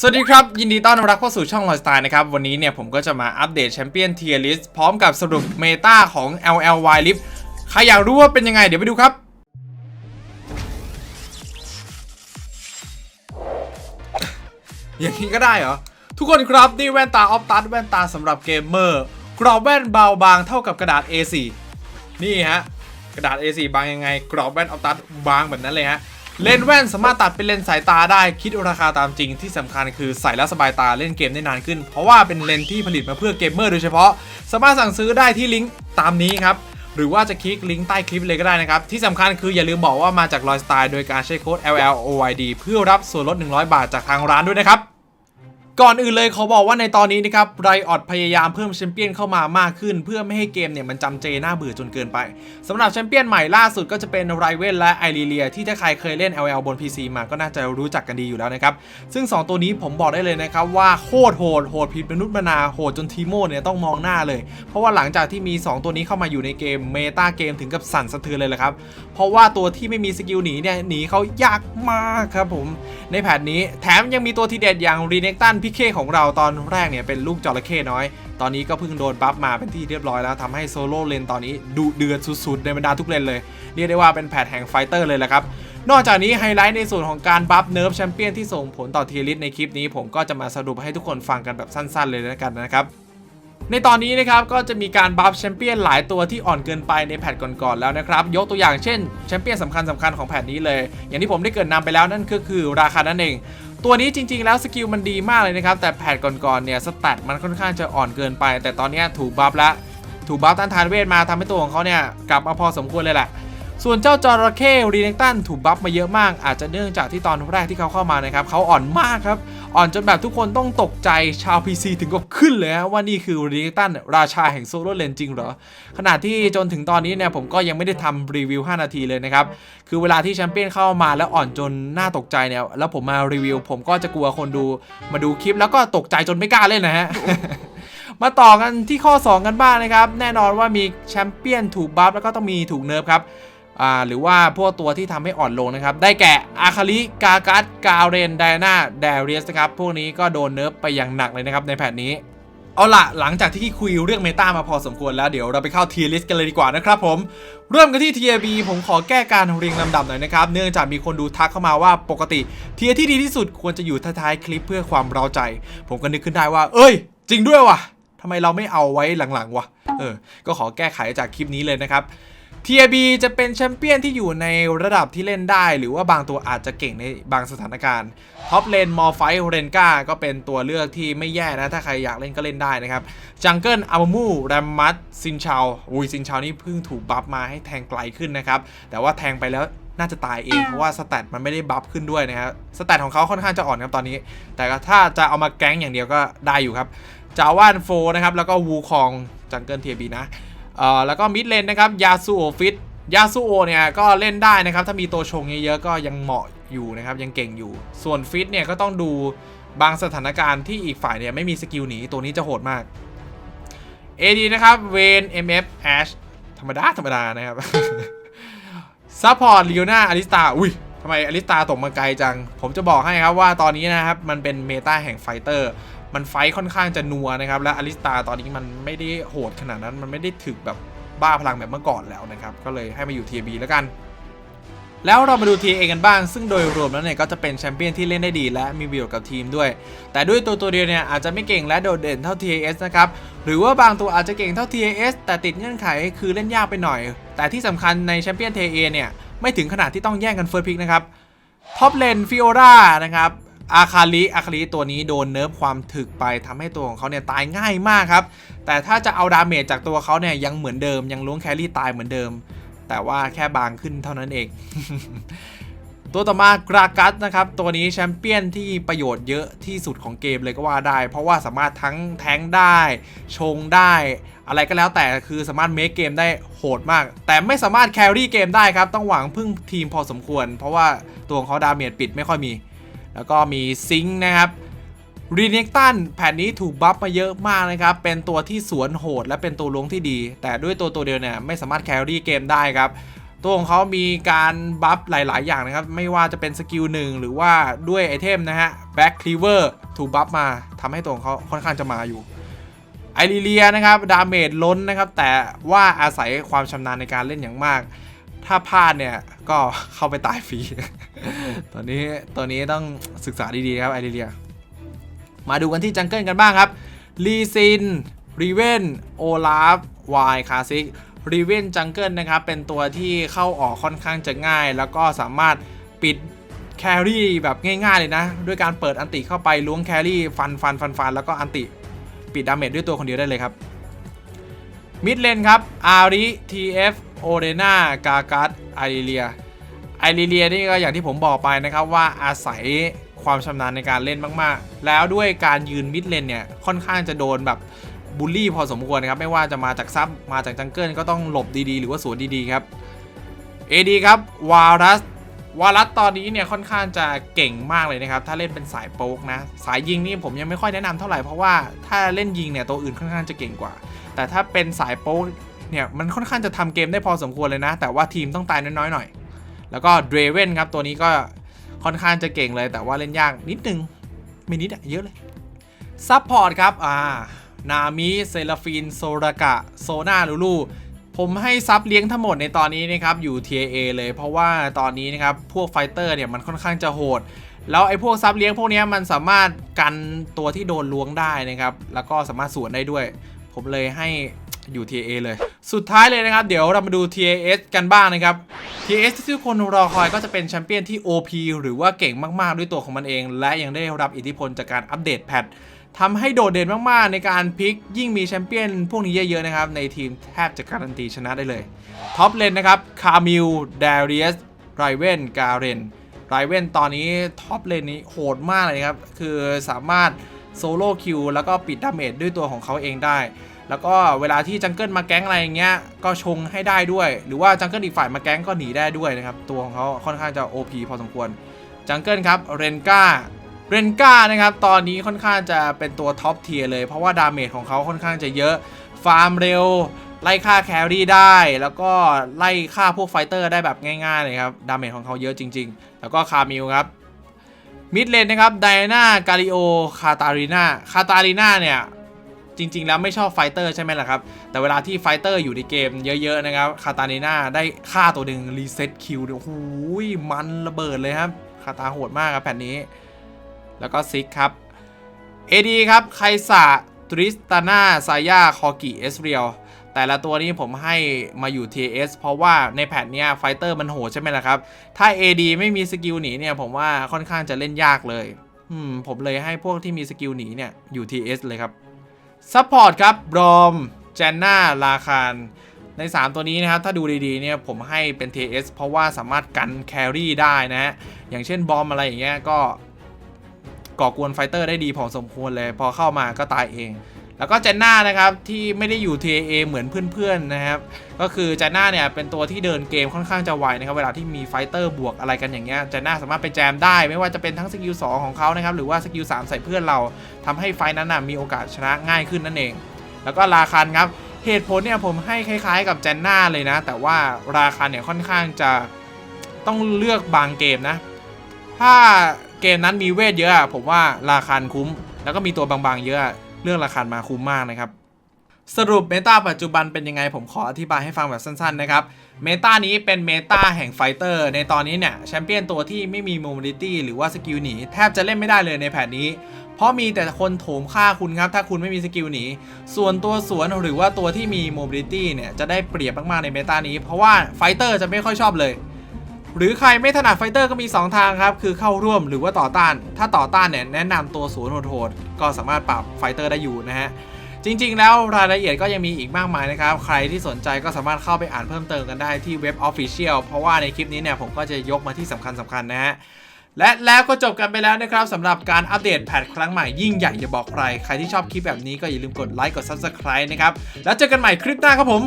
สวัสดีครับ ยินดีต้อนรับเข้าสู่ช่องลอยสไตล์นะครับ วันนี้เนี่ยผมก็จะมาอัปเดตแชมเปี้ยนเทียร์ลิสพร้อมกับสรุปเมตาของ LLY Lift ใครอยากรู้ว่าเป็นยังไง เดี๋ยวไปดูครับ อย่างนี้ก็ได้เหรอ ทุกคนครับนี่แว่นตาออฟตัสแว่นตาสำหรับเกมเมอร์กรอบแว่นเบาบางเท่ากับกระดาษ A4 นี่ฮะ กระดาษ A4 บางยังไง กรอบแว่นออฟตัสบางแบบนั้นเลยฮะ เลนส์แว่นสามารถตัดเป็นเลนส์สายตาได้คิดราคาตามจริงที่สำคัญคือใส่แล้วสบายตาเล่นเกมได้นานขึ้น เพราะว่าเป็นเลนส์ที่ผลิตมาเพื่อเกมเมอร์โดยเฉพาะ สามารถสั่งซื้อได้ที่ลิงก์ตามนี้ครับหรือว่าจะคลิกลิงก์ใต้คลิปเลยก็ได้นะครับ ที่สำคัญคืออย่าลืมบอกว่ามาจากลอยสไตล์โดยการใช้โค้ด LLOYD เพื่อรับส่วนลด 100 บาทจากทางร้านด้วยนะครับ ก่อนอื่นเลยขอบอกว่าในตอนนี้นะครับไรออดพยายามเพิ่มแชมเปี้ยนเข้ามามากขึ้น เพื่อไม่ให้เกมเนี่ยมันจำเจน่าเบื่อจนเกินไปสำหรับแชมเปี้ยนใหม่ล่าสุดก็จะเป็นไรเวนและไอรีเลียที่ถ้าใครเคยเล่น LL บน PC มาก็น่าจะรู้จักกันดีอยู่แล้วนะครับ ซึ่ง 2 ตัวนี้ผมบอกได้เลยนะครับว่าโคตรโหดโหดผิดมนุษย์มนาโหดจนทีโมเนี่ยต้องมองหน้าเลย เพราะว่าหลังจากที่มี 2 ตัวนี้เข้ามาอยู่ในเกมเมตาเกมถึงกับสั่นสะเทือนเลยแหละครับเพราะว่าตัวที่ไม่มีสกิลหนีเนี่ยหนีเขายากมากครับผมในแพทนี้แถมยังมีตัวทีเด็ดอย่างรีเน c ตันพิเคของเราตอนแรกเนี่ยเป็นลูกจระเข้น้อย ตอนนี้ก็เพิ่งโดนบัฟมาเป็นที่เรียบร้อยแล้วทำให้โซโล่เลนตอนนี้ดุเดือดสุดๆในบรรดาทุกเลนเลย เรียกได้ว่าเป็นแพทแห่งไฟเตอร์เลยแหละครับนอกจากนี้ไฮไลท์ในส่วนของการบัฟเนิร์ฟแชมเปี้ยนที่ส่งผลต่อเทียริสในคลิปนี้ ผมก็จะมาสรุปให้ทุกคนฟังกันแบบสั้น ๆ เลยแล้วกันนะครับในตอนนี้นะครับก็จะมีการบัฟแชมเปี้ยนหลายตัวที่อ่อนเกินไปในแพทก่อนๆแล้วนะครับ ยกตัวอย่างเช่นแชมเปี้ยนสำคัญสำคัญๆของแพทนี้เลย อย่างที่ผมได้เกิดนำไปแล้วนั่นก็คือราคานั่นเอง ตัวนี้จริง ๆ แล้วสกิลมันดีมากเลยนะครับ แต่แพทก่อนๆเนี่ยสแตทมันค่อนข้างจะอ่อนเกินไป แต่ตอนนี้ถูกบัฟละถูกบัฟต้านทานเวทมาทำให้ตัวของเขาเนี่ยกลับมาพอสมควรเลยแหละส่วนเจ้าจอร์เข้รีเนคตันถูกบัฟมาเยอะมาก อาจจะเนื่องจากที่ตอนแรกที่เขาเข้ามานะครับเขาอ่อนมากครับ อ่อนจนแบบทุกคนต้องตกใจชาว PC ถึงกับขึ้นเลยว่านี่คือรีเนคตันราชาแห่งโซโลเลนจริงเหรอ ขณะที่จนถึงตอนนี้เนี่ยผมก็ยังไม่ได้ทำรีวิว 5 นาทีเลยนะครับ คือเวลาที่แชมเปี้ยนเข้ามาแล้วอ่อนจนน่าตกใจเนี่ย แล้วผมมารีวิว ผมก็จะกลัวคนดูมาดูคลิปแล้วก็ตกใจจนไม่กล้าเล่นนะฮะมาต่อกันที่ข้อ 2 กันบ้างนะครับ แน่นอนว่ามีแชมเปี้ยนถูกบัฟแล้วก็ต้องมีถูกเนิร์ฟครับ อ่าหรือว่าพวกตัวที่ทำให้อ่อนลงนะครับ ได้แก่อาคาริกากัสกาเรนไดนาเดเรียสนะครับ พวกนี้ก็โดนเนิร์ฟไปอย่างหนักเลยนะครับในแพทนี้ เอาละหลังจากที่คุยเรื่องเมตามาพอสมควรแล้วเดี๋ยวเราไปเข้าเทียร์ลิสกันเลยดีกว่านะครับผม เริ่มกันที่ Tier B ผมขอแก้การเรียงลำดับหน่อยนะครับ เนื่องจากมีคนดูทักเข้ามาว่าปกติเทียร์ที่ดีที่สุดควรจะอยู่ท้ายคลิปเพื่อความเร้าใจ ผมก็นึกขึ้นได้ว่า เอ้ย จริงด้วยว่ะทำไมเราไม่เอาไว้หลังๆวะเออ ก็ขอแก้ไขจากคลิปนี้เลยนะครับ TIB จะเป็นแชมเปี้ยนที่อยู่ในระดับที่เล่นได้ หรือว่าบางตัวอาจจะเก่งในบางสถานการณ์ท็อปเลนมอร์ไฟเรนกาก็เป็นตัวเลือกที่ไม่แย่นะ ถ้าใครอยากเล่นก็เล่นได้นะครับ จังเกิลอามูแรมมัสซินชาวอุ้ยซินชาวนี่เพิ่งถูกบัฟมาให้แทงไกลขึ้นนะครับ แต่ว่าแทงไปแล้วน่าจะตายเองเพราะว่าสแตทมันไม่ได้บัฟขึ้นด้วยนะครับสแตทของเขาค่อนข้างจะอ่อนครับตอนนี้ แต่ก็ถ้าจะเอามาแก๊งอย่างเดียวก็ได้อยู่ครับจาว่านโฟนะครับแล้วก็วูคองจังเกิลเทียบีนะเอ่อ แล้วก็มิดเลนนะครับยาซูโอฟิตยาซูโอเนี่ยก็เล่นได้นะครับ ถ้ามีตัวชงเยอะๆก็ยังเหมาะอยู่นะครับ ยังเก่งอยู่ ส่วนฟิตเนี่ยก็ต้องดูบางสถานการณ์ที่อีกฝ่ายเนี่ยไม่มีสกิลหนีตัวนี้จะโหดมาก AD นะครับเวน MF Ash ธรรมดา ธรรมดานะครับซัพพอร์ตลิโอนาอลิสตาอุ้ยทำไมอลิสตาตกมาไกลจัง ผมจะบอกให้ครับว่าตอนนี้นะครับ มันเป็นเมตาแห่งไฟเตอร์ มันไฟท์ค่อนข้างจะนัวนะครับ และอลิสตาตอนนี้มันไม่ได้โหดขนาดนั้น มันไม่ได้ถึกแบบบ้าพลังแบบเมื่อก่อนแล้วนะครับ ก็เลยให้มาอยู่ TB แล้วกัน แล้วเรามาดู TA กันบ้าง ซึ่งโดยรวมแล้วเนี่ยก็จะเป็นแชมเปี้ยนที่เล่นได้ดีและมีประโยชน์กับทีมด้วย แต่ด้วยตัวตัวเดียวเนี่ยอาจจะไม่เก่งและโดดเด่นเท่า TAS นะครับ หรือว่าบางตัวอาจจะเก่งเท่า TAS แต่ติดเงื่อนไขคือเล่นยากไปหน่อย แต่ที่สำคัญในแชมเปี้ยน TA เนี่ยไม่ถึงขนาดที่ต้องแย่งกันเฟิร์สพิกนะครับท็อปเลนฟิโอรานะครับ อาคาลิอาคาลิตัวนี้โดนเนิร์ฟความถึกไปทำให้ตัวของเขาเนี่ยตายง่ายมากครับ แต่ถ้าจะเอาดาเมจจากตัวเขาเนี่ยยังเหมือนเดิมยังล้วงแครี่ตายเหมือนเดิม แต่ว่าแค่บางขึ้นเท่านั้นเอง ตัวต่อมากรากัสนะครับตัวนี้แชมเปี้ยนที่ประโยชน์เยอะที่สุดของเกมเลยก็ว่าได้ เพราะว่าสามารถทั้งแทงได้ชงได้ อะไรก็แล้วแต่คือสามารถเมคเกมได้โหดมาก แต่ไม่สามารถแครี่เกมได้ครับต้องหวังพึ่งทีมพอสมควร เพราะว่าตัวของเขาดาเมจปิดไม่ค่อยมี แล้วก็มีซิงค์นะครับรีเน c ตันแผ่นนี้ถูกบัฟมาเยอะมากนะครับ เป็นตัวที่สวนโหดและเป็นตัวล้วงที่ดี แต่ด้วยตัวตัวเดียวเนี่ยไม่สามารถแครี่เกมได้ครับ ตัวของเขามีการบัฟหลาย ๆ อย่างนะครับ ไม่ว่าจะเป็นสกิลหนึ่งหรือว่าด้วยไอเทมนะฮะแบ็คคลีเวอร์ถูกบัฟมาทำให้ตัวของเขาค่อนข้างจะมาอยู่ไอริเลียนะครับ ดาเมจล้นนะครับ แต่ว่าอาศัยความชำนาญในการเล่นอย่างมาก ถ้าพลาดเนี่ยก็เข้าไปตายฟรีตัวนี้ตัวนี้ต้องศึกษาดีๆครับไอริเลีย มาดูกันที่จังเกิลกันบ้างครับ ลีซิน รีเวนโอลาฟ วาย คาซิก รีเวนจังเกิลนะครับ เป็นตัวที่เข้าออกค่อนข้างจะง่าย แล้วก็สามารถปิดแครี่แบบง่ายๆเลยนะ ด้วยการเปิดอันติเข้าไปล้วงแครี่ฟันฟันฟันฟันแล้วก็อันติปิดดาเมจด้วยตัวคนเดียวได้เลยครับมิดเลนครับอาริ TF โอเดนากากัสไอริเลียไอริเลียนี่ก็อย่างที่ผมบอกไปนะครับว่าอาศัยความชำนาญในการเล่นมากๆ แล้วด้วยการยืนมิดเลนเนี่ยค่อนข้างจะโดนแบบบูลลี่พอสมควรนะครับ ไม่ว่าจะมาจากซับมาจากจังเกิลก็ต้องหลบดีๆ หรือว่าสวนดีๆครับ AD ครับวารัสวารัสตอนนี้เนี่ยค่อนข้างจะเก่งมากเลยนะครับ ถ้าเล่นเป็นสายโป๊กนะ สายยิงนี่ผมยังไม่ค่อยแนะนำเท่าไหร่เพราะว่าถ้าเล่นยิงเนี่ยตัวอื่นค่อนข้างจะเก่งกว่า แต่ถ้าเป็นสายโป๊ก เนี่ย มันค่อนข้างจะทำเกมได้พอสมควรเลยนะ แต่ว่าทีมต้องตายน้อยๆหน่อย แล้วก็เดรเวนครับตัวนี้ก็ค่อนข้างจะเก่งเลย แต่ว่าเล่นยากนิดนึงไม่นิดอะเยอะเลยซัพพอร์ตครับ อ่า นามิเซลฟินโซรากะ โซนาลูลู ผมให้ซับเลี้ยงทั้งหมดในตอนนี้นะครับ อยู่ TAA เลย เพราะว่าตอนนี้นะครับ พวกไฟเตอร์เนี่ยมันค่อนข้างจะโหด แล้วไอ้พวกซับเลี้ยงพวกนี้มันสามารถกันตัวที่โดนล้วงได้นะครับ แล้วก็สามารถสวนได้ด้วย ผมเลยให้ อยู่ TAA เลย สุดท้ายเลยนะครับ เดี๋ยวเรามาดู TAS กันบ้างนะครับ TAS ที่ทุกคนรอคอยก็จะเป็นแชมเปี้ยนที่ OP หรือว่าเก่งมากๆ ด้วยตัวของมันเอง และยังได้รับอิทธิพลจากการอัปเดตแพททำให้โดดเด่นมากๆ ในการพลิกยิ่งมีแชมเปี้ยนพวกนี้เยอะๆนะครับ ในทีมแทบจะการันตีชนะได้เลยท็อปเลนนะครับคามิลเดเรียสไรเวนกาเรนไรเวนตอนนี้ท็อปเลนนี้โหดมากเลยครับ คือสามารถโซโล่คิวแล้วก็ปิดดาเมจด้วยตัวของเขาเองได้ แล้วก็เวลาที่จังเกิลมาแก๊งอะไรอย่างเงี้ยก็ชงให้ได้ด้วย หรือว่าจังเกิลอีกฝ่ายมาแก๊งก็หนีได้ด้วยนะครับตัวของเขาค่อนข้างจะ OP พอสมควรจังเกิลครับเรนก้าเรนก้านะครับตอนนี้ค่อนข้างจะเป็นตัวท็อปเทียร์เลย เพราะว่าดาเมจของเขาค่อนข้างจะเยอะฟาร์มเร็ว ไล่ฆ่าแครี่ได้ แล้วก็ไล่ฆ่าพวกไฟเตอร์ได้แบบง่ายๆเลยครับดาเมจของเขาเยอะจริง ๆ แล้วก็คามิลครับมิดเลนนะครับไดอาน่ากาลิโอคาตาลีนาคาตาลีนาเนี่ย จริง ๆ แล้วไม่ชอบไฟเตอร์ใช่ไหมล่ะครับ แต่เวลาที่ไฟเตอร์อยู่ในเกมเยอะๆนะครับคาตาลีนาได้ฆ่าตัวหนึ่งรีเซ็ตคิวโอ้โหมันระเบิดเลยครับคาตาโหดมากครับแผ่นนี้ แล้วก็ซิกครับ AD ครับไคซาทริสตาน่าซายาคอกิเอสเรียลแต่ละตัวนี้ผมให้มาอยู่ TS เพราะว่าในแพทเนี้ยไฟเตอร์มันโหดใช่ไหมล่ะครับ ถ้า AD ไม่มีสกิลหนีเนี่ยผมว่าค่อนข้างจะเล่นยากเลย อืมผมเลยให้พวกที่มีสกิลหนีเนี่ยอยู่ TS เลยครับ ซัพพอร์ตครับบรอมเจนนาลาคารใน 3 ตัวนี้นะครับ ถ้าดูดีๆเนี่ยผมให้เป็น TS เพราะว่าสามารถกันแครี่ได้นะฮะ อย่างเช่นบอมอะไรอย่างเงี้ยก็ก่อกวนไฟเตอร์ได้ดีพอสมควรเลย พอเข้ามาก็ตายเอง แล้วก็เจนน่านะครับที่ไม่ได้อยู่ T A A เหมือนเพื่อนๆนะครับก็คือเจนน่าเนี่ยเป็นตัวที่เดินเกมค่อนข้างจะไวนะครับเวลาที่มีไฟเตอร์บวกอะไรกันอย่างเงี้ยเจนน่าสามารถไปแจมได้ ไม่ว่าจะเป็นทั้งสกิล2ของเขานะครับหรือว่าสกิล3ใส่เพื่อนเราทำให้ไฟนั้นนะมีโอกาสชนะง่ายขึ้นนั่นเอง แล้วก็ราคันครับเหตุผลเนี่ยผมให้คล้ายๆ กับเจนน่าเลยนะ แต่ว่าราคันเนี่ยค่อนข้างจะต้องเลือกบางเกมนะ ถ้าเกมนั้นมีเวทเยอะผมว่าราคันคุ้ม แล้วก็มีตัวบางๆเยอะ เรื่องราคามาคุ้มมากนะครับสรุปเมตาปัจจุบันเป็นยังไงผมขออธิบายให้ฟังแบบสั้นๆนะครับเมตานี้เป็นเมตาแห่งไฟเตอร์ในตอนนี้เนี่ยแชมเปี้ยนตัวที่ไม่มีโมบิลิตี้หรือว่าสกิลหนีแทบจะเล่นไม่ได้เลยในแผนนี้ เพราะมีแต่คนโถมฆ่าคุณครับ ถ้าคุณไม่มีสกิลหนีส่วนตัวสวนหรือว่าตัวที่มีโมบิลิตี้เนี่ยจะได้เปรียบมากๆในเมตานี้ เพราะว่าไฟเตอร์จะไม่ค่อยชอบเลย หรือใครไม่ถนัดไฟเตอร์ก็มี 2 ทางครับ คือเข้าร่วมหรือว่าต่อต้าน ถ้าต่อต้านเนี่ยแนะนำตัวศูนย์โหดๆก็สามารถปรับไฟเตอร์ได้อยู่นะฮะจริงๆ แล้วรายละเอียดก็ยังมีอีกมากมายนะครับ ใครที่สนใจก็สามารถเข้าไปอ่านเพิ่มเติมกันได้ที่เว็บ Official เพราะว่าในคลิปนี้เนี่ยผมก็จะยกมาที่สำคัญสำคัญๆนะฮะและแล้วก็จบกันไปแล้วนะครับสำหรับการอัปเดตแพทครั้งใหม่ยิ่งใหญ่อย่าบอกใคร ใครที่ชอบคลิปแบบนี้ก็อย่าลืมกดไลค์กด Subscribe นะครับ แล้วเจอกันใหม่คลิปหน้าครับผม